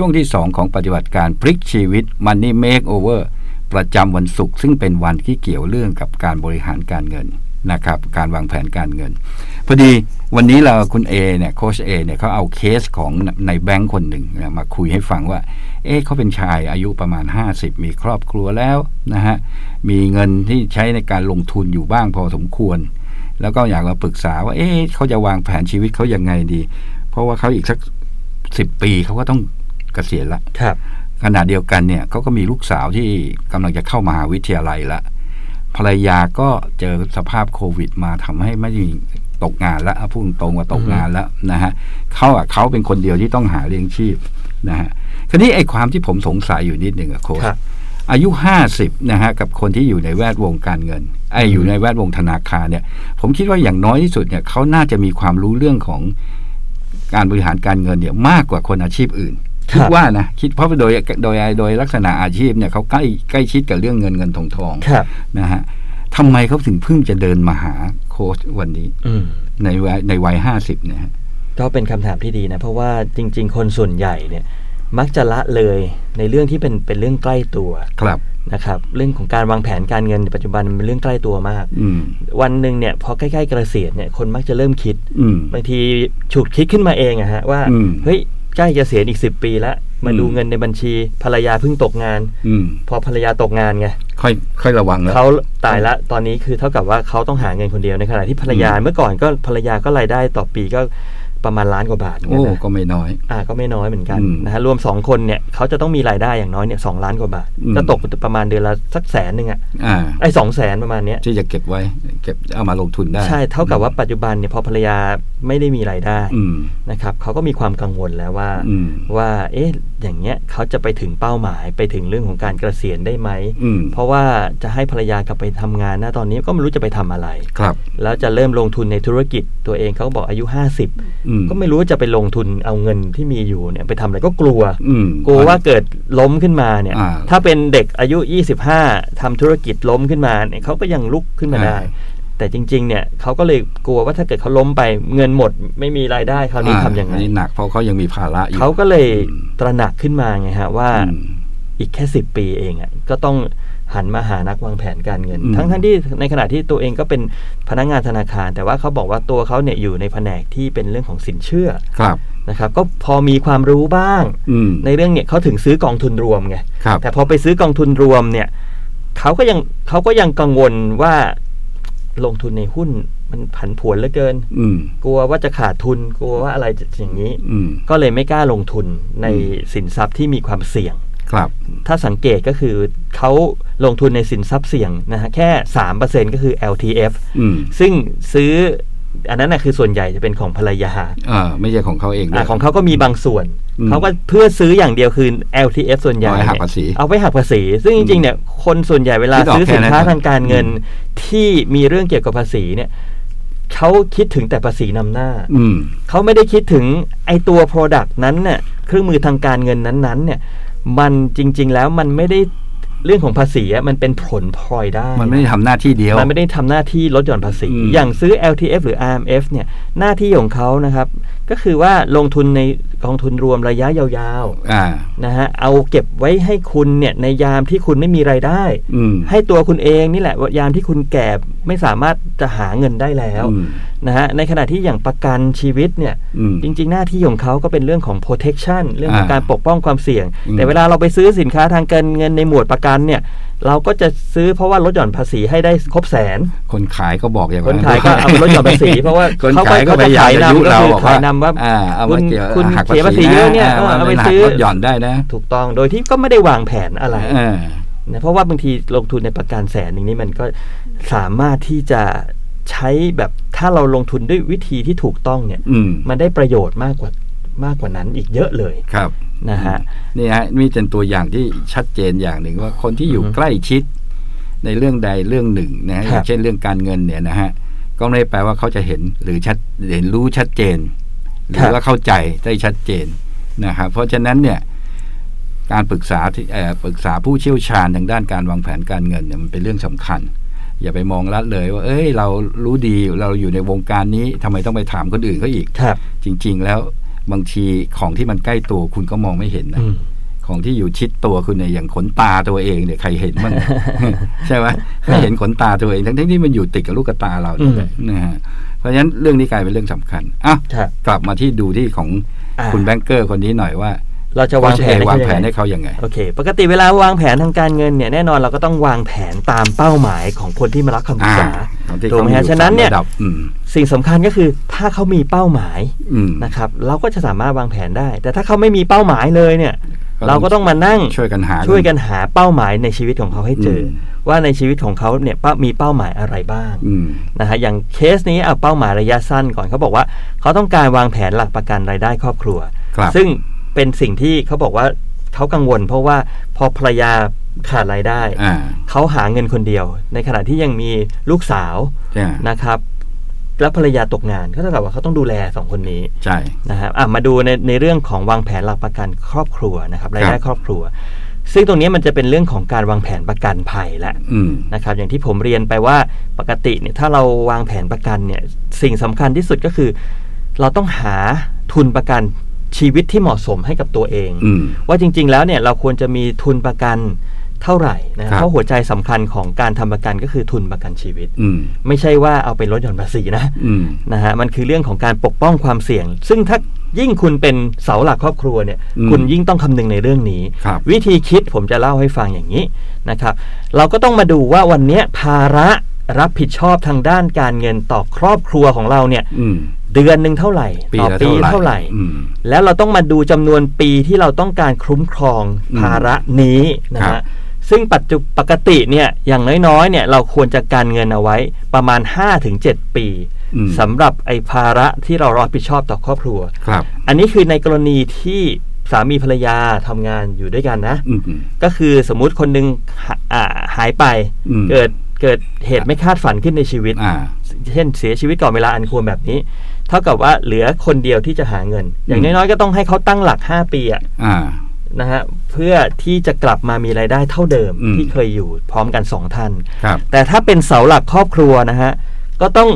ช่วงที่ 2 ของปฏิบัติการพลิกชีวิต Money Makeover ประจำวันศุกร์ซึ่งเป็นวันที่เกี่ยวเรื่องกับการบริหารการเงินนะครับการวางแผนการเงิน พอดีวันนี้เราคุณเอเนี่ยโคชเอเนี่ยเขาเอาเคสของในแบงค์คนหนึ่งมาคุยให้ฟังว่า เอ๊ะเขาเป็นชายอายุประมาณ 50 มีครอบครัวแล้วนะฮะมีเงินที่ใช้ในการลงทุนอยู่บ้างพอสมควร แล้วก็อยากมาปรึกษาว่าเอ๊ะเขาจะวางแผนชีวิตเขายังไงดี เพราะว่าเขาอีกสักสิบปีเขาก็ต้อง กษียณละครับขณะเดียวกันเนี่ยเขาก็มีลูกสาวที่กำลังจะเข้ามหาวิทยาลัยละภรรยาก็เจอสภาพโควิด มาทำให้ไม่มีตกงานแล้วพูดตรงๆว่าตกงานแล้วนะฮะเขาอะเขาเป็นคนเดียวที่ต้องหาเลี้ยงชีพนะฮะคราวนี้ไอ้ความที่ผมสงสัยอยู่นิดหนึ่งอะโค้ชครับอายุห้าสิบนะฮะกับคนที่อยู่ในแวดวงการเงินไอ้อยู่ในแวดวงธนาคารเนี่ย ผมคิดว่าอย่างน้อยที่สุดเนี่ยเขาน่าจะมีความรู้เรื่องของการบริหารการเงินเนี่ยมากกว่าคนอาชีพอื่น ครับคิดว่านะคิดเพราะโดยโดยโดยลักษณะอาชีพเนี่ยเขาใกล้ใกล้ชิดกับเรื่องเงินเงินทองทองครับนะฮะทำไมเขาถึงเพิ่งจะเดินมาหาโค้ชวันนี้อืมในวัยในวัยห้าสิบเนี่ยฮะก็เป็นคำถามที่ดีนะ เพราะว่าจริง ๆ คนส่วนใหญ่เนี่ย มักจะละเลยในเรื่องที่เป็นเป็นเรื่องใกล้ตัวครับนะครับเรื่องของการวางแผนการเงินในปัจจุบันมันเป็นเรื่องใกล้ตัวมากอืมวันหนึ่งเนี่ยพอใกล้ๆเกษียณเนี่ยคนมักจะเริ่มคิดอืมบางทีฉุกคิดขึ้นมาเองอะฮะว่าอืมเฮ้ย ใกล้เกษียณอีกสิปีแล้ว มาอืมดูเงินในบัญชีภรรยาเพิ่งตกงาน อืมพอภรรยาตกงานไงค่อยค่อยระวังแล้วเขาตายละตอนนี้คือเท่ากับว่าเขาต้องหาเงินคนเดียวในขณะที่ภรรยาอืมเมื่อก่อนก็ภรรยาก็รายได้ต่อปีก็ประมาณล้านกว่าบาทเหมือนโอ้กันนะก็ไม่น้อย อ่าก็ไม่น้อยเหมือนกันอืมนะฮะรวมสองคนเนี่ยเขาจะต้องมีรายได้อย่างน้อยเนี่ยสองล้านกว่าบาทอืมก็ตกประมาณเดือนละสักแสนหนึ่งอะอ่าไอ้สองแสนประมาณเนี้ยที่จะเก็บไว้เก็บเอามาลงทุนได้ ใช่เท่ากับว่าปัจจุบันเนี่ยพอภรรยาไม่ได้มีรายได้อืมนะครับเขาก็มีความกังวลแล้วว่าอืมว่าเอ๊ะอย่างเงี้ยเขาจะไปถึงเป้าหมายไปถึงเรื่องของการเกษียณได้ไหมอืมเพราะว่าจะให้ภรรยากลับไปทำงานนะตอนนี้ก็ไม่รู้จะไปทำอะไรครับ แล้วจะเริ่มลงทุนในธุรกิจตัวเองเขาบอกอายุ 50อืมก็ไม่รู้ว่าจะไปลงทุนเอาเงินที่มีอยู่เนี่ยไปทำอะไรก็กลัวอืมกลัวว่าเกิดล้มขึ้นมาเนี่ยอ่าถ้าเป็นเด็กอายุ 25ทำธุรกิจล้มขึ้นมาเนี่ยเขาก็ยังลุกขึ้นมาได้อ่า แต่จริง ๆ เนี่ยเขาก็เลยกลัวว่าถ้าเกิดเขาล้มไปเงินหมดไม่มีรายได้คราวนี้อ่าทำยังไงอันนี้หนักเพราะเขายังมีภาระอยู่เขาก็เลยอืมตระหนักขึ้นมาไงฮะว่าอืมอีกแค่10ปีเองอะก็ต้องหันมาหานักวางแผนการเงินอืมทั้งทั้งที่ในขณะที่ตัวเองก็เป็นพนักงานธนาคาร แต่ว่าเขาบอกว่าตัวเขาเนี่ยอยู่ในแผนกที่เป็นเรื่องของสินเชื่อครับนะครับก็พอมีความรู้บ้างอืมในเรื่องเนี่ยเขาถึงซื้อกองทุนรวมไงครับแต่พอไปซื้อกองทุนรวมเนี่ยเขาก็ยังเขาก็ยังกังวลว่า ลงทุนในหุ้นมันผันผวนเหลือเกินอืมกลัวว่าจะขาดทุน กลัวว่าอะไรจะอย่างนี้อืมก็เลยไม่กล้าลงทุนในอืมสินทรัพย์ที่มีความเสี่ยง ครับ ถ้าสังเกตก็คือเขาลงทุนในสินทรัพย์เสี่ยงนะฮะแค่ 3%ก็คือ LTF อืมซึ่งซื้อ อันนั้นนะคือส่วนใหญ่จะเป็นของภรรยาอ่าไม่ใช่ของเขาเองด้วอ่ายของเขาก็มีบางส่วน อืมเขาก็เพื่อซื้ออย่างเดียวคือ LTF ส่วนใหญ่เอาไว้หักเนี่ยภาษีเอาไว้หักภาษี ซึ่งจริงๆเนี่ยคนส่วนใหญ่เวลาคิดออกซื้อสินค้าแค่นั้น ทางการเงินอืมที่มีเรื่องเกี่ยวกับภาษีเนี่ยเขาคิดถึงแต่ภาษีนำหน้า อืม เขาไม่ได้คิดถึงไอตัว Product นั้นเนี่ยเครื่องมือทางการเงินนั้นๆเนี่ยมันจริง ๆ แล้วมันไม่ได้ เรื่องของภาษีอะมันเป็นผลพลอยได้ มันไม่ได้ทำหน้าที่เดียว มันไม่ได้ทำหน้าที่ลดหย่อนภาษีอืมอย่างซื้อ LTF หรือ RMF เนี่ยหน้าที่ของเขานะครับ ก็คือว่าลงทุนในกองทุนรวมระยะยาวอ่าๆนะฮะเอาเก็บไว้ให้คุณเนี่ยในยามที่คุณไม่มีไรายได้อืมให้ตัวคุณเองนี่แหละว่ายามที่คุณแก่ไม่สามารถจะหาเงินได้แล้วอืมนะฮะในขณะที่อย่างประกันชีวิตเนี่ยอืมจริง ๆ หน้าที่ของเขาก็เป็นเรื่องของ protection เรื่องของอ่าการปกป้องความเสี่ยงอืมแต่เวลาเราไปซื้อสินค้าทางการเงินในหมวดประกันเนี่ยเราก็จะซื้อเพราะว่าลดหย่อนภาษีให้ได้ครบแสน คนขายก็บอกอย่างคนขายก็เอาไปลดหย่อนภาษีเพราะว่าคนเขาขายก็เขาพจะยายามขายจะยุนำก็เราคือบอกขายว่านำว่าอ่าเอาคุมาณเกี่ยวคุณหักเสียภาษีเยอะเนี่ยาเออเอาไปมันหักซื้อลดหย่อนได้นะ ถูกต้องโดยที่ก็ไม่ได้วางแผนอะไรเออนะเพราะว่าบางทีลงทุนในประกันแสนหนึ่งนี่มันก็สามารถที่จะใช้แบบ ถ้าเราลงทุนด้วยวิธีที่ถูกต้องเนี่ยอืมมันได้ประโยชน์มากกว่ามากกว่านั้นอีกเยอะเลยครับนะฮะนี่ฮะนี่เป็นตัวอย่างที่ชัดเจนอย่างหนึ่งว่าคนที่อยู่อือฮึใกล้ชิดในเรื่องใดเรื่องหนึ่งนะฮะครับอย่างเช่นเรื่องการเงินเนี่ยนะฮะก็ไม่ได้แปลว่าเขาจะเห็นหรือชัดเห็นรู้ชัดเจน หรือว่าเข้าใจได้ชัดเจนนะครับเพราะฉะนั้นเนี่ยการปรึกษาที่เอ่อปรึกษาผู้เชี่ยวชาญทางด้านการวางแผนการเงินเนี่ยมันเป็นเรื่องสำคัญ อย่าไปมองละเลยว่า เอ้ย เรารู้ดีเราอยู่ในวงการนี้ทำไมต้องไปถามคนอื่นเขาอีกครับ จริง ๆ แล้วบางทีของที่มันใกล้ตัวคุณก็มองไม่เห็นนะอืมของที่อยู่ชิดตัวคุณเนี่ยอย่างขนตาตัวเองเนี่ยใครเห็นบ้างใช่ไหมไม่เห็นขนตาตัวเองทั้งๆที่มันอยู่ติดกับลูกตาเราเนี่ยแหละนะฮะเพราะฉะนั้นเรื่องนี้กลายเป็นเรื่องสำคัญอะครับกลับมาที่ดูที่ของอ่าคุณแบงเกอร์คนนี้หน่อยว่า เราจะวางแผนโค้ชเอวางให้แผนยังไงให้เขายังไงโอเค ปกติเวลาวางแผนทางการเงินเนี่ยแน่นอนเราก็ต้องวางแผนตามเป้าหมายของคนที่มารับคำปรึกษาตอนที่ถูกไหมเขาฮะอยู่ฉะนั้นเนี่ยสามระดับอืมสิ่งสำคัญก็คือถ้าเขามีเป้าหมายอืมนะครับเราก็จะสามารถวางแผนได้ แต่ถ้าเขาไม่มีเป้าหมายเลยเนี่ยก็ต้องเราก็ต้องมานั่งช่วยกันหาช่วยกันหาเป้าหมายในชีวิตของเขาให้เจออมว่าในชีวิตของเขาเนี่ยเป้ามีเป้าหมายอะไรบ้างอืมนะฮะอย่างเคสนี้เอาเป้าหมายระยะสั้นก่อนเขาบอกว่า เขาต้องการวางแผนหลักประกันรายได้ครอบครัวครับซึ่ง เป็นสิ่งที่เขาบอกว่าเขากังวล เพราะว่าพอภรรยาขาดรายได้อ่าเขาหาเงินคนเดียว ในขณะที่ยังมีลูกสาวใช่นะครับแล้วภรรยาตกงานก็เท่ากับว่าเขาต้องดูแลสองคนนี้ใช่นะครับอะมาดูในในเรื่องของวางแผนหลักประกันครอบครัวนะครับรายได้ครับครอบครัว ซึ่งตรงนี้มันจะเป็นเรื่องของการวางแผนประกันภัยแหละอืมนะครับ อย่างที่ผมเรียนไปว่าปกติเนี่ยถ้าเราวางแผนประกันเนี่ยสิ่งสำคัญที่สุดก็คือ เราต้องหาทุนประกัน ชีวิตที่เหมาะสมให้กับตัวเองอืมว่าจริง ๆ แล้วเนี่ยเราควรจะมีทุนประกันเท่าไหร่นะคครัรับบเพราะหัวใจสำคัญของการทำประกันก็คือทุนประกันชีวิตอืมไม่ใช่ว่าเอาไปลดหย่อนภาษีนะอืมนะฮะมันคือเรื่องของการปกป้องความเสี่ยง ซึ่งถ้ายิ่งคุณเป็นเสาหลักครอบครัวเนี่ยอืมคุณยิ่งต้องคำนึงในเรื่องนี้ครับวิธีคิดผมจะเล่าให้ฟังอย่างนี้นะครับ เราก็ต้องมาดูว่าวันเนี้ยภาระรับผิดชอบทางด้านการเงินต่อครอบครัวของเราเนี่ยอืม เดือนหนึ่งเท่าไหร่ปีต่อละปีเท่าเท่าไหไหร่ร่อืมแล้วเราต้องมาดูจำนวนปีที่เราต้องการคุ้มครองอืมภาระนี้นะครัฮะบซึ่งปัจจุปกติเนี่ยอย่างน้อยๆเนี่ยเราควรจะการเงินเอาไว้ประมาณ 5-7 ปีอืมสำหรับไอ้ภาระที่เรารับผิดชอบต่อครอบครัวครับ อันนี้คือในกรณีที่สามีภรรยาทำงานอยู่ด้วยกันนะอืมก็คือสมมุติคนหนึ่งหาอ่าหายไปอืมเกิดเกิดเหตุไม่คาดฝันขึ้นในชีวิตอ่าเช่นเสียชีวิตก่อนเวลาอันควรแบบนี้ เท่ากับว่าเหลือคนเดียวที่จะหาเงิน อย่างอืมน้อยๆก็ต้องให้เขาตั้งหลัก 5 ปีอะอ่านะฮะเพื่อที่จะกลับมามีรายได้เท่าเดิมอืมที่เคยอยู่พร้อมกัน2ท่านครับแต่ถ้าเป็นเสาหลักครอบครัวนะฮะก็ต้อง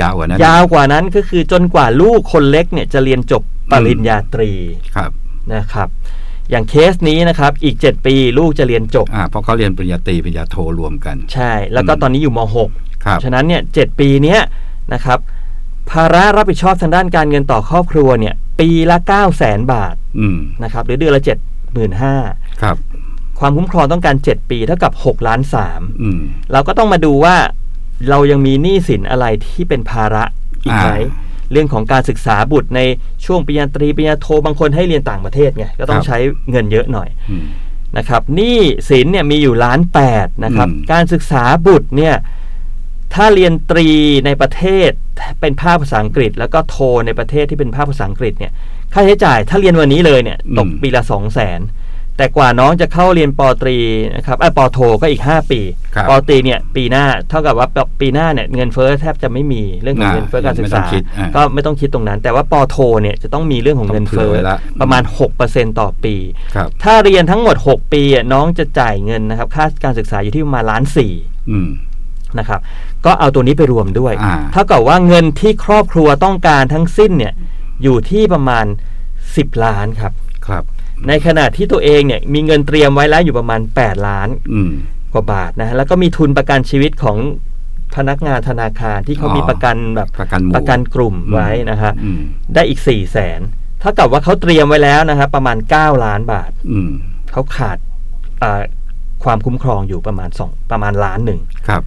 ยาวกว่านั้นยาวกว่านั้นก็คือจนกว่าลูกคนเล็กเนี่ยจะเรียนจบปริญญาตรีครับนะครับอย่างเคสนี้นะครับ อีก 7 ปีลูกจะเรียนจบอ่าเพราะเขาเรียนปริญญาตรีปริญญาโทรวมกัน ใช่ แล้วก็อืมตอนนี้อยู่มครับ .6 ฉะนั้นเนี่ยเปีเนี้ยนะครับ ภาระรับผิดชอบทางด้านการเงินต่อครอบครัวเนี่ย ปีละ9 0 0 0 0 0บาทอืมนะครับ หรือเดือนละ 75,000ครับ ความคุ้มครองต้องการ 7 ปีเท่ากับ6ล้าน3อืมเราก็ต้องมาดูว่า เรายังมีหนี้สินอะไรที่เป็นภาระอีกไหมอ่าเรื่องของการศึกษาบุตรในช่วงปริญญาตรีปริญญาโทบางคนให้เรียนต่างประเทศไงก็ต้อคงรับใช้เงินเยอะหน่อยอืมนะครับหนี้สินเนี่ยมีอยู่ล้านแปดนะครับ อืม การศึกษาบุตรเนี่ย ถ้าเรียนตรีในประเทศเป็นภาคภาษาอังกฤษ แล้วก็โทในประเทศที่เป็นภาคภาษาอังกฤษเนี่ยค่าใช้จ่ายถ้าเรียนวันนี้เลยเนี่ยตกอืมปีละสองแสนแต่กว่าน้องจะเข้าเรียนปอตรีนะครับไอ้ยปอโทก็อีก 5 ปีครับปอตรีเนี่ยปีหน้าเท่ากับว่าปีหน้าเนี่ยเงินเฟ้อแทบจะไม่มีเรื่องของอ่าเงินเฟ้อการศึกไม่ต้อษางคิดอ่าก็ไม่ต้องคิดตรงนั้น แต่ว่าปอโทเนี่ยจะต้องมีเรื่องของเงินเฟ้อต้องเผื่อไว้ละประมาณ 6%ต่อปีครับถ้าเรียนทั้งหมด 6 ปีอะน้องจะจ่ายเงินนะครับค่าการศึกษาอยู่ที่ประมาณล้านสี่อืม นะครับ ก็เอาตัวนี้ไปรวมด้วย อ่า เท่ากับว่าเงินที่ครอบครัวต้องการทั้งสิ้นเนี่ยอยู่ที่ประมาณ 10 ล้านครับ ครับ ในขณะที่ตัวเองเนี่ยมีเงินเตรียมไว้แล้วอยู่ประมาณ 8 ล้านอืม กว่าบาทนะฮะแล้วก็มีทุนประกันชีวิตของพนักงานธนาคารที่เขาอ๋อมีประกันแบบประกันหมู่ ประกันกลุ่มไว้นะฮะอืม ได้อีก4 0 0แสนเท่ากับว่าเขาเตรียมไว้แล้วนะครับประมาณ 9 ล้านบาท อืม เขาขาดอ่าความคุ้มครองอยู่ประมาณสองประมาณล้านหนึ่ง ครับ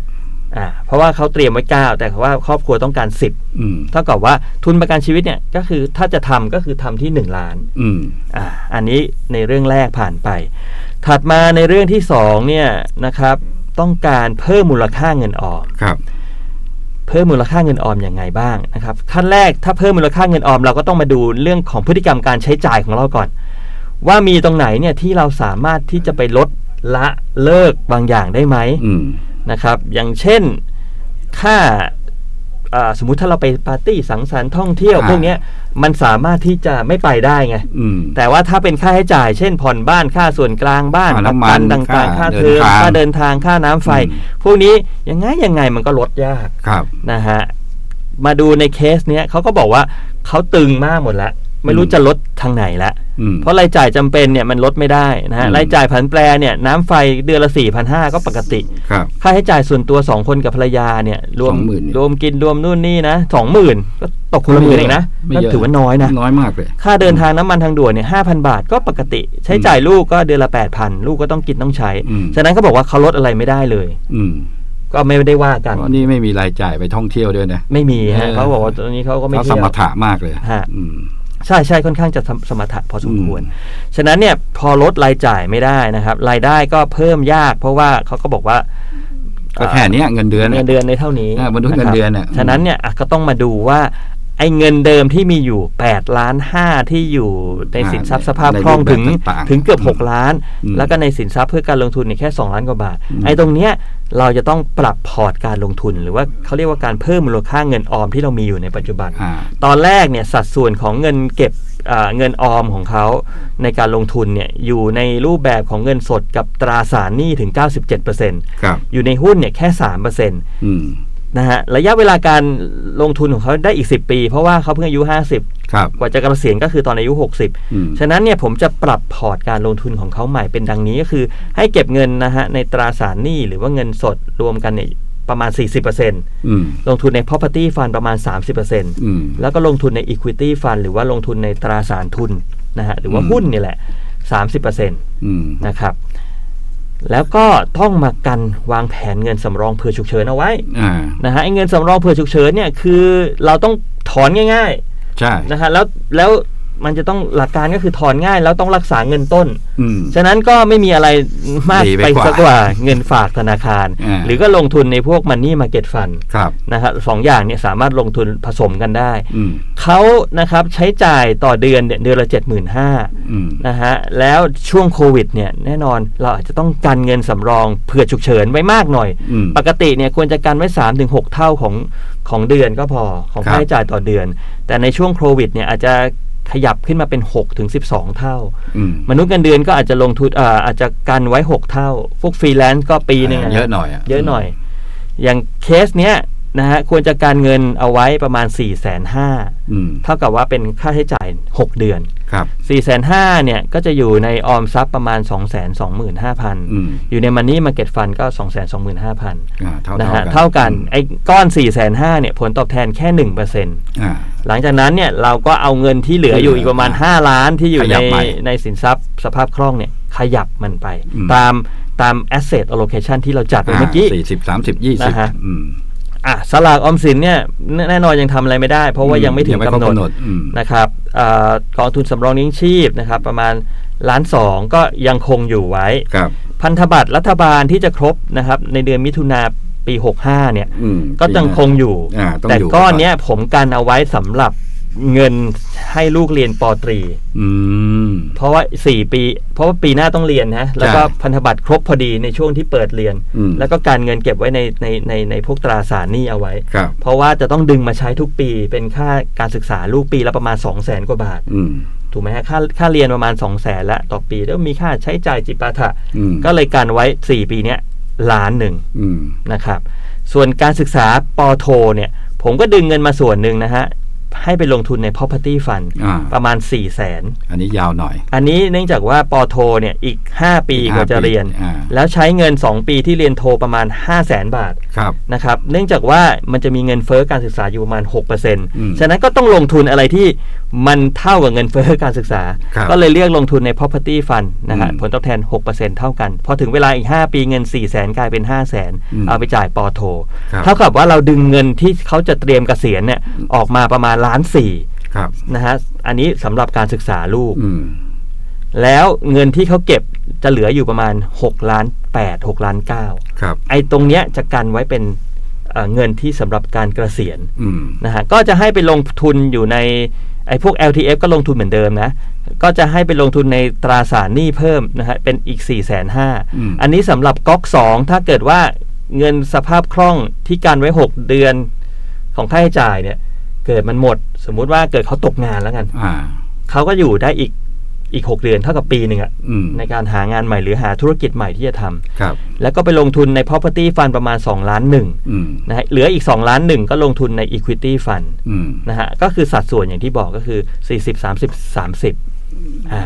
อ่าเพราะว่าเขาเตรียมไว้เก้าแต่ว่าครอบครัวต้องการสิบอืมเท่ากับว่าทุนประกันชีวิตเนี่ยก็คือถ้าจะทำก็คือทำที่หนึ่งล้านอืมอ่าอันนี้ในเรื่องแรกผ่านไป ถัดมาในเรื่องที่สองเนี่ยนะครับ ต้องการเพิ่มมูลค่าเงินออมครับ เพิ่มมูลค่าเงินออมอย่างไงบ้างนะครับขั้นแรกถ้าเพิ่มมูลค่าเงินออมเราก็ต้องมาดูเรื่องของพฤติกรรมการใช้จ่ายของเราก่อน ว่ามีตรงไหนเนี่ยที่เราสามารถที่จะไปลด ละเลิกบางอย่างได้ไหมอืมนะครับ อย่างเช่นค่าอ่าสมมุติถ้าเราไปปาร์ตี้สังสรรค์ท่องเที่ยวอ่าพวกเนี้ยมันสามารถที่จะไม่ไปได้ไงอืมแต่ว่าถ้าเป็นค่าใช้จ่าย เช่นผ่อนบ้านค่าส่วนกลางบ้านค่าปน้ำระมันกันต่างๆ ค่าค่าเทอมเดินทางค่าเดินทางค่าน้ำไฟอืมพวกนี้ยังไงยังไงมันก็ลดยากครับนะฮะมาดูในเคสเนี้ยเขาก็บอกว่าเขาตึงมากหมดแล้ว ไม่รู้อืมจะลดทางไหนละอืมเพราะรายจ่ายจำเป็นเนี่ยมันลดไม่ได้นะฮะอืมรายจ่ายผันแปรเนี่ยน้ำไฟเดือนละ4 5 0 0ก็ปกติครับค่าใช้จ่ายส่วนตัว2คนกับภรรยาเนี่ยรวม20,000เนี่ยรวมกินรวมนู่นนี่นะสองหมื่นก็ตกคนละหมื่นเองนะไม่ก็เยอะถือว่าน้อยนะน้อยมากเลย ค่าเดินทางน้ำมันทางด่วนเนี่ยห้าพันบาทก็ปกติ ใช้จ่ายลูกก็เดือนละแปดพันลูกก็ต้องกินต้องใช้อืมฉะนั้นเขาบอกว่าเขาลดอะไรไม่ได้เลย อืมก็ไม่ได้ว่ากันเพราะนี่ไม่มีรายจ่ายไปท่องเที่ยวด้วยนะ ไม่มีฮะเออเขาบอกว่าตอนนี้เขาก็ไม่เขาสเที่ยวมถะมากเลยฮะอืม ใช่ใช่ค่อนข้างจะสมสมถะพอสมควรอืฉะนั้นเนี่ยพอลดรายจ่ายไม่ได้นะครับ รายได้ก็เพิ่มยาก เพราะว่าเขาก็บอกว่าก็แค่เนี้ยเงินเดือนเงิเนี่ยนเดือนในเท่านี้อ่ามนุษย์เงินเดือนเนี่ยฉะนั้นเนี่ยอะก็ต้องมาดูว่า ไอ้เงินเดิมที่มีอยู่8ล้าน5ที่อยู่ในสินทรัพย์สภาพคล่องถึงต่างๆถึงเกือบ6ล้านอืมแล้วก็ในสินทรัพย์เพื่อการลงทุนเนี่ยแค่ 2 ล้านกว่าบาทอืมไอ้ตรงเนี้ยเราจะต้องปรับพอร์ตการลงทุน หรือว่าเขาเรียกว่าการเพิ่มมูลค่าเงินออมที่เรามีอยู่ในปัจจุบันอ่าตอนแรกเนี่ยสัดส่วนของเงินเก็บอ่าเงินออมของเขาในการลงทุนเนี่ยอยู่ในรูปแบบของเงินสดกับตราสารหนี้ถึง 97%ครับอยู่ในหุ้นเนี่ยแค่ 3%อืม นะฮะระยะเวลาการลงทุนของเขาได้อีก 10 ปี เพราะว่าเขาเพิ่งอายุ 50 ครับ กว่าจะเกษียณก็คือตอนอายุอืม60 ฉะนั้นเนี่ยผมจะปรับพอร์ตการลงทุนของเขาใหม่เป็นดังนี้ก็คือ ให้เก็บเงินนะฮะในตราสารหนี้หรือว่าเงินสดรวมกันเนี่ยประมาณ 40%อืมลงทุนใน property fund ประมาณ 30%อืมแล้วก็ลงทุนใน equity fund หรือว่าลงทุนในตราสารทุนนะฮะหรือว่าอืมหุ้นนี่แหละ 30%อืมนะครับ แล้วก็ต้องมากันวางแผนเงินสำรองเผื่อฉุกเฉินเอาไว้อ่านะฮะไอ้เงินสำรองเผื่อฉุกเฉินเนี่ยคือเราต้องถอนง่ายใช่ๆนะฮะแล้วแล้ว มันจะต้องหลักการก็คือถอนง่ายแล้วต้องรักษาเงินต้น อืม ฉะนั้นก็ไม่มีอะไรมากดีไปไปกว่าสักกว่าเงินฝากธนาคาร อ่า หรือก็ลงทุนในพวกมันนี่มาเก็ตฟันครับ นะฮะสองอย่างเนี่ยสามารถลงทุนผสมกันได้ อืม เขานะครับใช้จ่ายต่อเดือนเนี่ยเดือนละ 75,000อืม นะฮะแล้วช่วงโควิดเนี่ยแน่นอนเราอาจจะต้องกันเงินสำรองเผื่อฉุกเฉินไว้มากหน่อย อืม ปกติเนี่ยควรจะกันไว้ 3-6 เท่าของของเดือนก็พอของครับ ค่าใช้จ่ายต่อเดือน แต่ในช่วงโควิดเนี่ยอาจจะ ขยับขึ้นมาเป็น6ถึง12 เท่าอืมมนุษย์เงินเดือนก็อาจจะลงทุนเอ่ออาจจะกันไว้ 6 เท่า พวกฟรีแลนซ์ก็ปีหนึงเยอะหน่อยอะเยอะหน่อย อย่างเคสเนี้ยนะฮะควรจะการเงินเอาไว้ประมาณ4ี่แสนห้าอืมเท่ากับว่าเป็นค่าใช้จ่าย 6 เดือนครับ4ี่แสนห้าเนี่ยก็จะอยู่ในออมทรัพย์ประมาณ 2 2 5 0 0 0อืมอยู่ในมันนี่มาเก็ตฟันก็ 2 2 5 0 0 0อ่าเท่านะเท่าฮะกันเท่ากันอืมไอ้ก้อน4 5 0 0 0เนี่ยผลตอบแทนแค่1%อ่า หลังจากนั้นเนี่ยเราก็เอาเงินที่เหลืออยู่อีกประมาณ 5 ล้านที่อยู่ขในยับใหม่ในสินทรัพย์สภาพคล่องเนี่ยขยับมันไปอืมตามตาม asset allocation ที่เราจัดไว้เมื่อกี้สี่สิบสามสิบยี่สิบนะฮะอืมอะสลากออมสินเนี่ยแน่แน่นอนยังทำอะไรไม่ได้ เพราะว่ายังไม่ถึงครบกำหนดอืมนะครับเออกองทุนสำรองเลี้ยงชีพนะครับ ประมาณล้านสองก็ยังคงอยู่ไว้ครับพันธบัตรรัฐบาลที่จะครบนะครับในเดือนมิถุนา ปี 65 เนี่ยอืมก็ยังคงอยู่อ่าต้องแต่อยู่ก้อนเนี้ยผมกันเอาไว้สำหรับเงินให้ลูกเรียนปอตรีอืมเพราะว่า4ปี เพราะว่าปีหน้าต้องเรียนนะแล้วก็ใช่พันธบัตรครบพอดีในช่วงที่เปิดเรียนอืมแล้วก็การเงินเก็บไว้ในในในในพวกตราสารหนี้เอาไว้ครับเพราะว่าจะต้องดึงมาใช้ทุกปีเป็นค่าการศึกษาลูกปีละประมาณ2 0 0แสนกว่าบาทอืมถูกไหมฮะค่าค่าเรียนประมาณ2 0 0แสนละต่อปีแล้วมีค่าใช้จ่ายจิปาถะอืมก็เลยกันไว้4ปีเนี้ย ล้านหนึ่งอืมนะครับ ส่วนการศึกษาปอโทเนี่ย ผมก็ดึงเงินมาส่วนหนึ่งนะฮะ ให้ไปลงทุนใน property fund อ่าประมาณ 4 0 0แสนอันนี้ยาวหน่อย อันนี้เนื่องจากว่าปอโทเนี่ยอีก 5 ปีอีกกว่าจะห้าปีเรียนอ่าแล้วใช้เงิน 2 ปีที่เรียนโทประมาณ 5 0 0แสนบาทครับนะครับเนื่องจากว่ามันจะมีเงินเฟ้อการศึกษาอยู่ประมาณม6%ฉะนั้นก็ต้องลงทุนอะไรที่มันเท่ากับเงินเฟ้อการศึกษาครับก็เลยเลือกลงทุนใน property fund นะฮะอืมผลตอบแทน 6%เท่ากัน พอถึงเวลาอีก 5 ปีเงิน 4 0 0แสนกลายเป็น 5 0 0แสนอืมเอาไปจ่ายปอโทครับเท่ากับว่าเราดึงเงินที่เขาจะเตรียมเกษียณเนี่ยออกมาประมาณล้านสี่ครับนะฮะอันนี้สำหรับการศึกษาลูกอืมแล้วเงินที่เขาเก็บจะเหลืออยู่ประมาณ6ล้าน8 6ล้าน9ครับไอ้ตรงเนี้ยจะกันไว้เป็นเอ่อเงินที่สำหรับการเกษียณอืมนะฮะก็จะให้ไปลงทุนอยู่ในไอ้พวก LTF ก็ลงทุนเหมือนเดิมนะ ก็จะให้ไปลงทุนในตราสารหนี้เพิ่มนะฮะเป็นอีก4ี่แสนห้าอืมอันนี้สำหรับก๊อก2ถ้าเกิดว่าเงินสภาพคล่องที่การไว้ 6 เดือนของค่าใช้จ่ายเนี่ย เกิดมันหมด สมมุติว่าเกิดเขาตกงานแล้วกันอ่าเขาก็อยู่ได้อีกอีก6เดือนเท่ากับปีหนึ่งอะอืมในการหางานใหม่หรือหาธุรกิจใหม่ที่จะทำครับแล้วก็ไปลงทุนใน property fund ประมาณ 2 ล้านหนึ่งอืมนะฮะเหลืออีก 2 ล้านหนึ่งก็ลงทุนใน equity fund อืมนะฮะก็คือสัดส่วนอย่างที่บอกก็คือ 40 30 30อ่า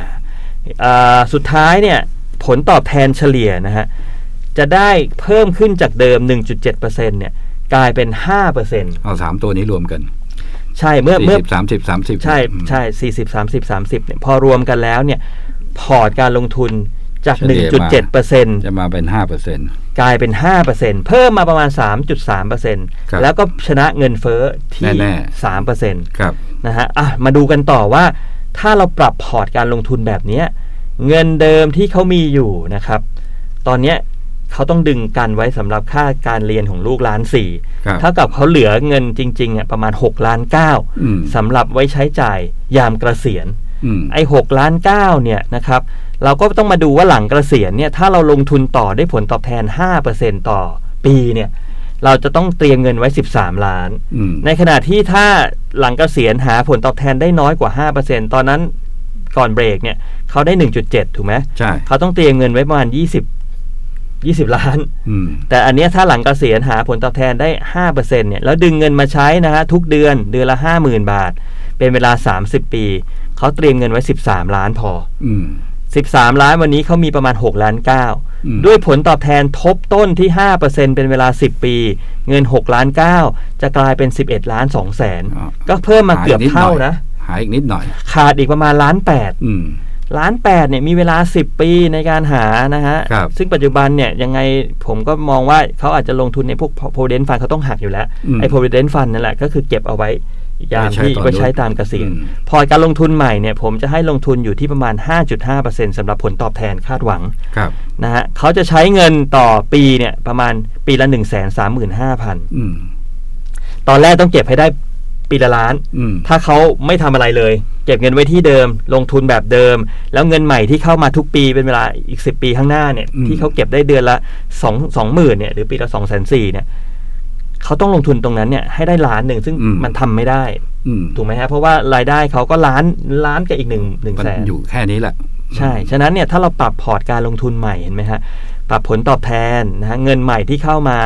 อ่าสุดท้ายเนี่ยผลตอบแทนเฉลี่ยนะฮะจะได้เพิ่มขึ้นจากเดิม 1.7%เนี่ยกลายเป็น 5%เอาสามตัวนี้รวมกัน ใช่เมื่อสี่เมื่อสิบสามสิบสามสิบใช่ใช่สี่สิบสามสิบสามสิบเนี่ยพอรวมกันแล้วเนี่ยพอร์ตการลงทุนจาก 1.7เปอร์เซ็นต์จะมาเป็นห้าเปอร์เซ็นต์กลายเป็น 5%เพิ่มมาประมาณ 3.3%ครับแล้วก็ชนะเงินเฟ้อที่แน่3%ครับนะฮะอะมาดูกันต่อว่าถ้าเราปรับพอร์ตการลงทุนแบบเนี้ยเงินเดิมที่เขามีอยู่นะครับ ตอนเนี้ย เขาต้องดึงกันไว้สำหรับค่าการเรียนของลูกล้านสี่ครับเท่ากับเขาเหลือเงินจริงๆอะประมาณ6ล้าน9อืมสำหรับไว้ใช้จ่ายยามเกษียณอืมไอ้หกล้านเก้าเนี่ยนะครับ เราก็ต้องมาดูว่าหลังเกษียณเนี่ยถ้าเราลงทุนต่อได้ผลตอบแทน 5%ต่อปีเนี่ยเราจะต้องเตรียมเงินไว้ 13 ล้านอืมในขณะที่ถ้าหลังเกษียณหาผลตอบแทนได้น้อยกว่า 5%ตอนนั้นก่อนเบรกเนี่ยเขาได้ 1.7 ถูกไหมใช่เขาต้องเตรียมเงินไว้ประมาณ 20 20 ล้านอืมแต่อันเนี้ยถ้าหลังเกษียณหาผลตอบแทนได้ 5%เนี่ยแล้วดึงเงินมาใช้นะฮะทุกเดือนเดือนละ 50,000 บาท เป็นเวลา 30 ปี เขาเตรียมเงินไว้ 13 ล้านพออืม13 ล้านวันนี้เขามีประมาณ 6 ล้านอืม9ด้วยผลตอบแทนทบต้นที่ 5%เป็นเวลา 10 ปี เงิน 6 ล้าน 9 จะกลายเป็น 11 ล้าน2แสนอ๋อก็เพิ่มมาเกือบเท่านะ หายอีกนิดหน่อย ขาดอีกประมาณล้าน8อืม ล้านแปดเนี่ยมีเวลา 10 ปีในการหานะฮะครับซึ่งปัจจุบันเนี่ยยังไงผมก็มองว่าเขาอาจจะลงทุนในพวก provident fund เขาต้องหักอยู่แล้วอืมไอ้ provident fund นั่นแหละก็คือเก็บเอาไว้ยามที่ไว้ไว้ใช้ใช้ตอนตามเกษียณอืมพอร์ตการลงทุนใหม่เนี่ยผมจะให้ลงทุนอยู่ที่ประมาณ 5.5%สำหรับผลตอบแทนคาดหวังครับนะฮะเขาจะใช้เงินต่อปีเนี่ยประมาณปีละ 1 3 5 0 0 0อืมตอนแรกต้องเก็บให้ได้ ปีละล้าน อืม ถ้าเขาไม่ทำอะไรเลย เก็บเงินไว้ที่เดิม ลงทุนแบบเดิม แล้วเงินใหม่ที่เข้ามาทุกปีเป็นเวลาอีก 10 ปีข้างหน้าเนี่ยอืม ที่เขาเก็บได้เดือนละสองสองหมื่นเนี่ยหรือปีละสองแสนสี่เนี่ยเขาต้องลงทุนตรงนั้นเนี่ยให้ได้ล้านหนึ่งซึ่งมันทำไม่ได้ อืมถูกไหมฮะเพราะว่ารายได้เขาก็ล้านล้านกับอีกหนึ่งหนึ่งมันแสน อยู่แค่นี้แหละ ใช่ ฉะนั้นเนี่ยถ้าเราปรับพอร์ตการลงทุนใหม่เห็นไหมฮะ ปรับผลตอบแทนนะฮะเงินใหม่ที่เข้ามา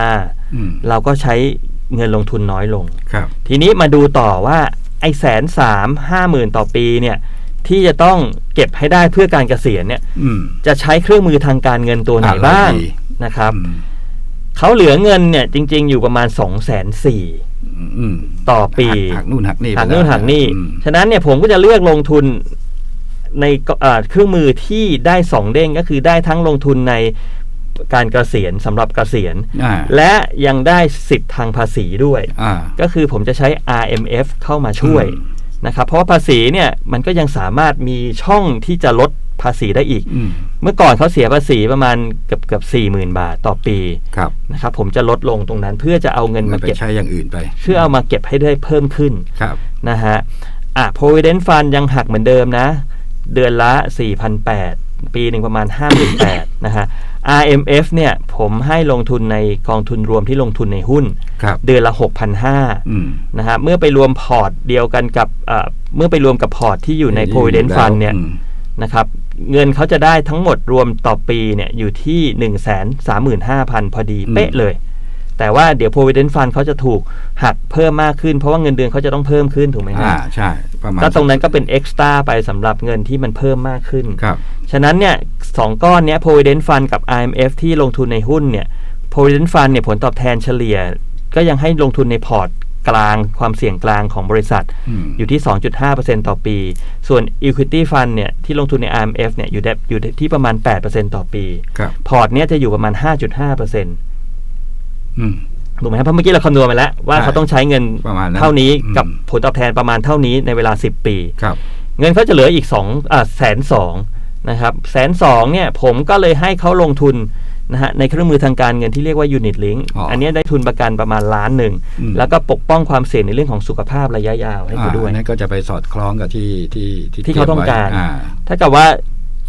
อืม เราก็ใช้ เงินลงทุนน้อยลง ครับ ทีนี้มาดูต่อว่าไอ้แสนสามห้าหมื่นต่อปีเนี่ยที่จะต้องเก็บให้ได้เพื่อการเกษียณเนี่ยอืม จะใช้เครื่องมือทางการเงินตัวไหนอะไรบ้างดี นะครับอืมเขาเหลือเงินเนี่ยจริง ๆ อยู่ประมาณ2องแสนสี่อืมต่อปี หักหักนู่นหักนี่หักไปแล้วนู่นหักนี่ อืม ฉะนั้นเนี่ยผมก็จะเลือกลงทุนในเอ่อเครื่องมือที่ได้สองเด้งก็คือได้ทั้งลงทุนใน การเกษียณสำหรับเกษียณอ่าและยังได้สิทธิ์ทางภาษีด้วยอ่าก็คือผมจะใช้ RMF เข้ามาช่วยอืมนะครับเพราะว่าภาษีเนี่ยมันก็ยังสามารถมีช่องที่จะลดภาษีได้อีกอืมเมื่อก่อนเขาเสียภาษีประมาณเกือบเกือบสี่หมื่นบาทต่อปีครับนะครับผมจะลดลงตรงนั้นเพื่อจะเอาเงินมัมานไปเก็บใช้อย่างอื่นไปเพื่อเอามาเก็บให้ได้เพิ่มขึ้นครับนะฮะอะ provident fund ยังหักเหมือนเดิมนะ เดือนละ 4,800 ปีหนึ่งประมาณ 58,000นะฮะ RMF เนี่ยผมให้ลงทุนในกองทุนรวมที่ลงทุนในหุ้นครับเดือนละ 6,500อืมนะฮะเมื่อไปรวมพอร์ตเดียวกันกับเอ่อเมื่อไปรวมกับพอร์ตที่อยู่ในที่ provident แล้ว fund เนี่ยอืมนะครับเงินเขาจะได้ทั้งหมดรวมต่อปีเนี่ยอยู่ที่ 135,000 พอดีอืมเป๊ะเลย แต่ว่าเดี๋ยว provident fund เขาจะถูกหักเพิ่มมากขึ้น เพราะว่าเงินเดือนเขาจะต้องเพิ่มขึ้นถูกไหมฮะอ่าใช่ประมาณก็ตรงนั้นก็เป็น extra ไปสำหรับเงินที่มันเพิ่มมากขึ้น ครับ ฉะนั้นเนี่ยสองก้อนเนี้ย provident fund กับ IMF ที่ลงทุนในหุ้นเนี่ย provident fund เนี่ยผลตอบแทนเฉลี่ย ก็ยังให้ลงทุนในพอร์ตกลางความเสี่ยงกลางของบริษัท อืม อยู่ที่ 2.5%ต่อปี ส่วน equity fund เนี่ยที่ลงทุนใน IMF เนี่ยอยู่ได้อยู่ที่ประมาณ 8%ต่อปี ครับ พอร์ตเนี้ยจะอยู่ประมาณ 5.5%อืม ถูกไหมครับเพราะเมื่อกี้เราคำนวณมาแล้วว่าใช่เขาต้องใช้เงินประมาณนั้นเท่านี้อืมกับผลตอบแทนประมาณเท่านี้ในเวลา 10 ปีครับเงินเขาจะเหลืออีกสองอ่าแสนสองนะครับแสนสองเนี่ยผมก็เลยให้เขาลงทุนนะฮะในเครื่องมือทางการเงินที่เรียกว่า Unit Link อ๋ออัอันเนี้ยได้ทุนประกันประมาณล้านหนึ่งอืมแล้วก็ปกป้องความเสี่ยงในเรื่องของสุขภาพระยะยาวให้เขาด้วยอ่านั่นก็จะไปสอดคล้องกับที่ที่ที่เขาต้องการตยมไว้อ่าถ้ากับว่า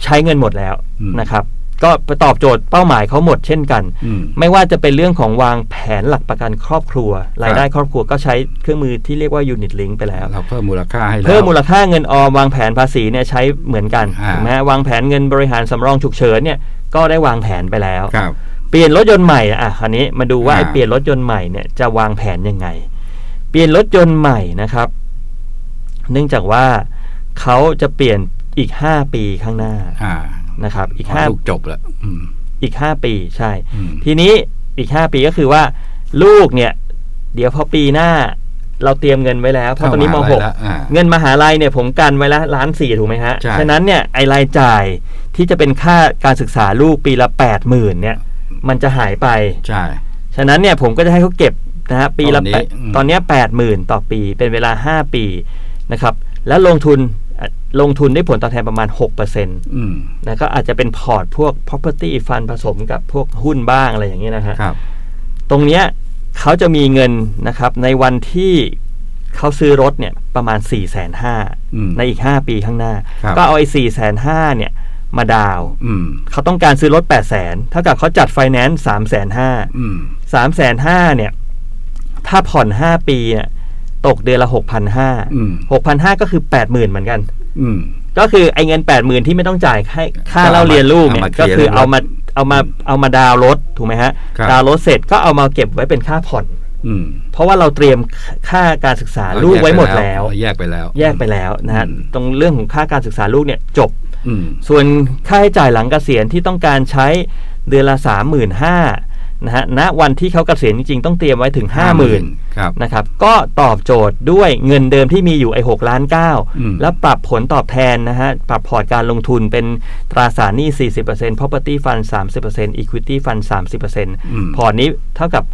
ใช้เงินหมดแล้วอืมนะครับ ก็ไปตอบโจทย์เป้าหมายเขาหมดเช่นกันอืมไม่ว่าจะเป็นเรื่องของวางแผนหลักประกันครอบครัว รายได้ครอบครัวก็ใช้เครื่องมือที่เรียกว่า Unit Link ไปแล้ว เราเพิ่มมูลค่าให้แล้วเพิ่มมูลค่าเงินออมวางแผนภาษีเนี่ยใช้เหมือนกันอ่าถูกไหมฮะวางแผนเงินบริหารสำรองฉุกเฉินเนี่ยก็ได้วางแผนไปแล้วครับเปลี่ยนรถยนต์ใหม่อะคราวนี้มาดูว่าอ่าไอ้เปลี่ยนรถยนต์ใหม่เนี่ยจะวางแผนยังไง เปลี่ยนรถยนต์ใหม่นะครับ เนื่องจากว่าเขาจะเปลี่ยนอีก 5 ปีข้างหน้าอ่า นะครับ อีกพอห้าลูกจบแล้วอืมอีก5ปีใช่อืมทีนี้อีก5ปีก็คือว่า ลูกเนี่ย เดี๋ยวพอปีหน้า เราเตรียมเงินไว้แล้ว เพราะตอนนี้มเข้าาหกแล้วอ่าเงินมหาลัยเนี่ยผมกันไว้แล้วล้านสี่ถูกไหมฮะใช่ฉะนั้นเนี่ยไอรายจ่ายที่จะเป็นค่าการศึกษาลูกปีละแปดหมื่นเนี่ย มันจะหายไปใช่ฉะนั้นเนี่ยผมก็จะให้เขาเก็บนะฮะปีละตอนนี้แปดอืมตอนเนี้แปดหมื่นต่อปีเป็นเวลาห้าปีนะครับ แล้วลงทุนอะ ลงทุนได้ผลตอบแทนประมาณ6%นอืมะก็อาจจะเป็นพอร์ตพวก property fund ผสมกับพวกหุ้นบ้างอะไรอย่างเงี้ยนะฮะครับตรงเนี้ยเขาจะมีเงินนะครับในวันที่เขาซื้อรถเนี่ยประมาณ4ี่แสนห้าอืมในอีก 5 ปีข้างหน้าครับก็เอาไอ้สี่แสนห้าเนี่ยมาดาวน์อืมเขาต้องการซื้อรถ8 0 0แสนเท่ากับเขาจัดไฟแนนซ์สามแสนห้าอืมสามแสนห้าเนี่ย ถ้าผ่อน 5 ปีเนี่ย ตกเดือนละ6,500อืม6,500ก็คือ80,000เหมือนกัน อืมก็คือไอ้เงิน80,000ที่ไม่ต้องจ่ายให้ค่าก็เอามาเล่าเรียนลูกเนี่ยเอามาเคลีก็ยร์คือเรื่องเอามารถเอามาเอามาดาวน์รถถูกไหมฮะครับดาวน์รถเสร็จก็เอามาเก็บไว้เป็นค่าผ่อนอืมเพราะว่าเราเตรียมค่าการศึกษาลูกไว้หมดแล้ว แยกไปแล้ว แยกไปแล้วนะฮะอืมตรงเรื่องของค่าการศึกษาลูกเนี่ยจบอืมส่วนค่าใช้จ่ายหลังเกษียณที่ต้องการใช้เดือนละสามหมื่นห้า นะฮะณวันที่เขาเกษียณจริงๆ ต้องเตรียมไว้ถึงห้าหมื่นครับนะครับก็ตอบโจทย์ด้วยเงินเดิมที่มีอยู่ไอ้หกล้านเก้าอืมแล้วปรับผลตอบแทนนะฮะ ปรับพอร์ตการลงทุนเป็นตราสารหนี้ 40% property fund 30% equity fund 30%พอร์ตนี้เท่ากับ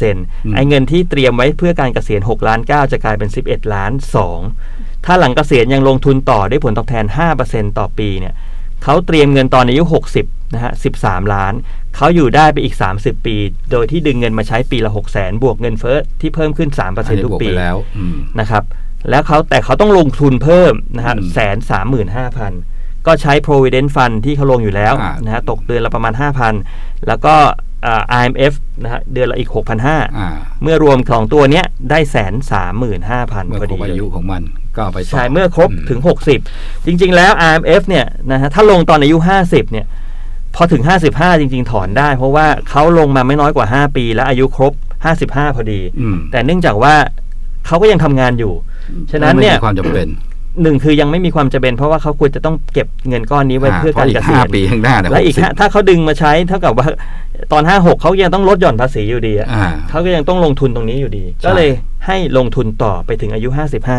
5%ไอ้เงินที่เตรียมไว้เพื่อการเกษียณ6ล้าน9จะกลายเป็น 11ล้าน2ถ้าหลังเกษียณยังลงทุนต่อได้ผลตอบแทน 5%ต่อปีเนี่ย เขาเตรียมเงินตอนอายุ 60นะฮะ13 ล้าน เขาอยู่ได้ไปอีก 30 ปี โดยที่ดึงเงินมาใช้ปีละ 6 0 0 0 0 0บวกเงินเฟ้อที่เพิ่มขึ้นอันนี้3%ทุกบวกปีไปแล้วอืมนะครับแล้วเขาแต่เขาต้องลงทุนเพิ่มนะฮะอืมแสนสามหมื่นห้าพันก็ใช้ provident fund ที่เขาลงอยู่แล้วอ่านนะฮะตกเดือนละประมาณ 5,000 แล้วก็อ่า IMF นะฮะเดือนละอีก 6,500อ่าเมื่อรวมของตัวเนี้ยได้แสนสามหมื่นห้าพันเมื่อพอครดีบอายุของมันก็เอาไปต่ใช่เมื่อครบมถึง 60 จริง ๆ แล้ว IMF เนี่ยนะฮะถ้าลงตอนอายุ 50 เนี่ยพอถึง 55 จริง ๆ ถอนได้ เพราะว่าเขาลงมาไม่น้อยกว่า 5 ปี แล้วอายุครบ 55 พอดีอืมแต่เนื่องจากว่าเขาก็ยังทำงานอยู่ ฉะนั้นเนี่ยไม่มีความจำเป็นหนึ่งคือยังไม่มีความจำเป็นเพราะว่าเขาควรจะต้องเก็บเงินก้อนนี้ไว้อ่าเพื่อเพการราะอีเกกษีห้ายณปีข้างหน้าเนี่ยและอีก60ห้าถ้าเขาดึงมาใช้เท่ากับว่า ตอนห้าหกเขายังต้องลดหย่อนภาษีอยู่ดีอะอ่า เขาก็ยังต้องลงทุนตรงนี้อยู่ดี ใช่ ก็เลยให้ลงทุนต่อไปถึงอายุ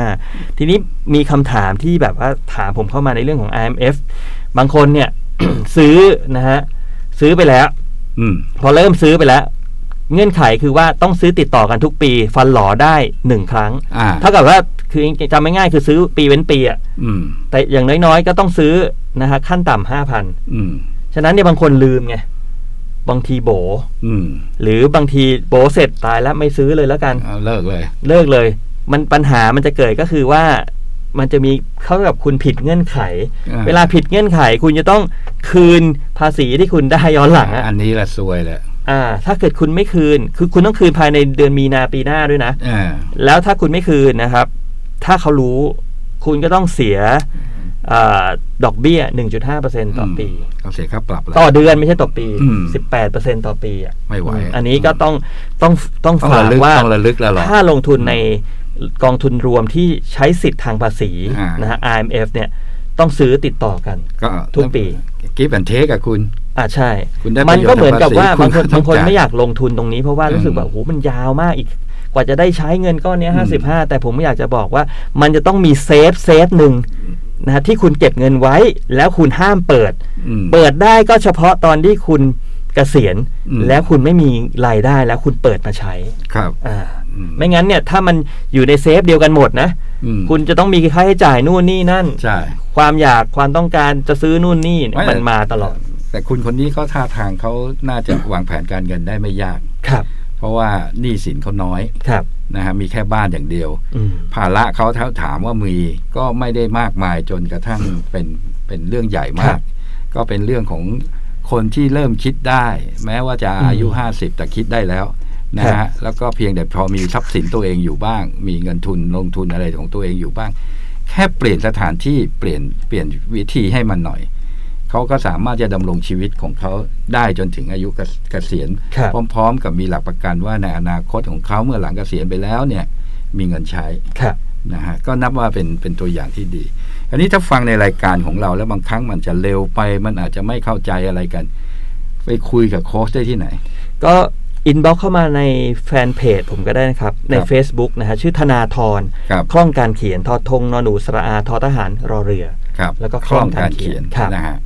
55 ทีนี้มีคำถามที่แบบว่าถามผมเข้ามาในเรื่องของ IMF บางคนเนี่ย ซื้อนะฮะซื้อไปแล้ว อืม พอเริ่มซื้อไปแล้ว เงื่อนไขคือว่าต้องซื้อติดต่อกันทุกปี ฟันหลอได้หนึ่งครั้งอ่า เท่ากับว่าคือจำไม่ง่ายคือซื้อปีเว้นปีอะอืม แต่อย่างน้อยๆ ก็ต้องซื้อนะฮะขั้นต่ำห้าพัน อืม ฉะนั้นเนี่ยบางคนลืมไง บางทีโบอืม หรือบางทีโบเสร็จตายแล้วไม่ซื้อเลยแล้วกัน เอาเลิกเลย เลิกเลย มันปัญหามันจะเกิดก็คือว่า มันจะมีเขากับคุณผิดเงื่อนไข อ่า เวลาผิดเงื่อนไข คุณจะต้องคืนภาษีที่คุณได้ย้อนหลังอะอันนี้แหละซวยแหละอ่า ถ้าเกิดคุณไม่คืน คือคุณต้องคืนภายในเดือนมีนาปีหน้าด้วยนะ อ่าแล้วถ้าคุณไม่คืนนะครับ ถ้าเขารู้ คุณก็ต้องเสียอา ดอกเบี้ย 1.5%ต่อปีเขาเสียค่าปรับแล้วต่อเดือนไม่ใช่ต่อปีอืม18%ต่อปีอะไม่ไหว อันนี้ก็ต้องต้องต้องต้องฝากระลึกว่าต้องระลึกแล้วหรอถ้าลงทุนในกองทุนรวมที่ใช้สิทธิ์ทางภาษีอ่านนะฮะ IMF เนี่ยต้องซื้อติดต่อกันก็ทุกปีกิฟต์แอนเทคกับคุณอ่าใช่คุณได้มันก็เหมือนกับว่าประบางโยคชนน์ทางภาษีบางคนคุณไม่อยากลงทุนตรงนี้เพราะว่ารู้สึกว่าอืมโอ้โหมันยาวมากอีกกว่าจะได้ใช้เงินก้อนเนี้อืมห้าสิบห้าแต่ผมอยากจะบอกว่ามันจะต้องมีเซฟเซฟหนึ่ง นะฮะที่คุณเก็บเงินไว้แล้วคุณห้ามเปิดอืมเปิดได้ก็เฉพาะตอนที่คุณเกษียณอืมแล้วคุณไม่มีรายได้แล้วคุณเปิดมาใช้ครับอ่าอืมไม่งั้นเนี่ยถ้ามันอยู่ในเซฟเดียวกันหมดนะอืมคุณจะต้องมีค่าใช้จ่ายนู่นนี่นั่นใช่ความอยากความต้องการจะซื้อนู่นนี่เนี่ยไม่มันมาตลอด แต่คุณคนนี้เขาท่าทางเขาน่าจะวางแผนการเงินได้ไม่ยากครับ เพราะว่าหนี้สินเขาน้อยครับ นะฮะมีแค่บ้านอย่างเดียวอืมภาระเขาถ้าถามว่ามีก็ไม่ได้มากมายจนกระทั่งเป็นเป็นเรื่องใหญ่มาครักบก็เป็นเรื่องของคนที่เริ่มคิดได้ แม้ว่าจะอายุ 50 แต่คิดได้แล้วนะครัฮะบแล้วก็เพียงแต่พอมีทรัพย์สินตัวเองอยู่บ้าง มีเงินทุนลงทุนอะไรของตัวเองอยู่บ้าง แค่เปลี่ยนสถานที่เปลี่ยนเปลี่ยนวิธีให้มันหน่อย เขาก็สามารถจะดำรงชีวิตของเขาได้จนถึงอายุเกเกษียณครับพร้อม ๆ กับมีหลักประกันว่าในอนาคตของเขาเมื่อหลังเกษียณไปแล้วเนี่ยมีเงินใช้ครับนะฮะก็นับว่าเป็นเป็นตัวอย่างที่ดี อันนี้ถ้าฟังในรายการของเราแล้วบางครั้งมันจะเร็วไป มันอาจจะไม่เข้าใจอะไรกัน ไปคุยกับโค้ชได้ที่ไหน ก็อินบ็อกเข้ามาในแฟนเพจผมก็ได้นะครับ ในครับ Facebook นะฮะชื่อธนาธรครับคล่องการเขียนทอทงนอนหนูสระอาทอทหารรอเรือครับแล้วก็คล่องการเขียนครับนะฮะ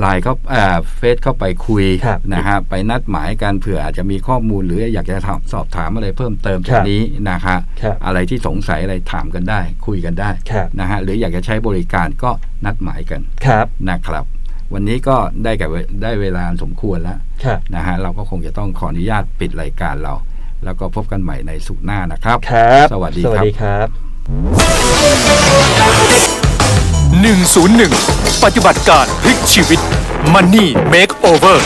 ไลน์เขาอ่าเฟซเข้าไปคุยครับนะฮะไปนัดหมายกันเผื่ออาจจะมีข้อมูลหรืออยากจะถามสอบถามอะไรเพิ่มเติมคจารักบนี้นะฮะครับอะไรที่สงสัยอะไรถามกันได้ คุยกันได้ครับนะฮะหรืออยากจะใช้บริการก็นัดหมายกันครับนะครับ วันนี้ก็ได้กับได้เวลาสมควรแล้วครับนะฮะเราก็คงจะต้องขออนุญาตปิดรายการเรา แล้วก็พบกันใหม่ในสุขหน้านะครับครับสวัสดีสวัคสรับดีครับ 101 ปฏิบัติการพลิกชีวิต Money Makeover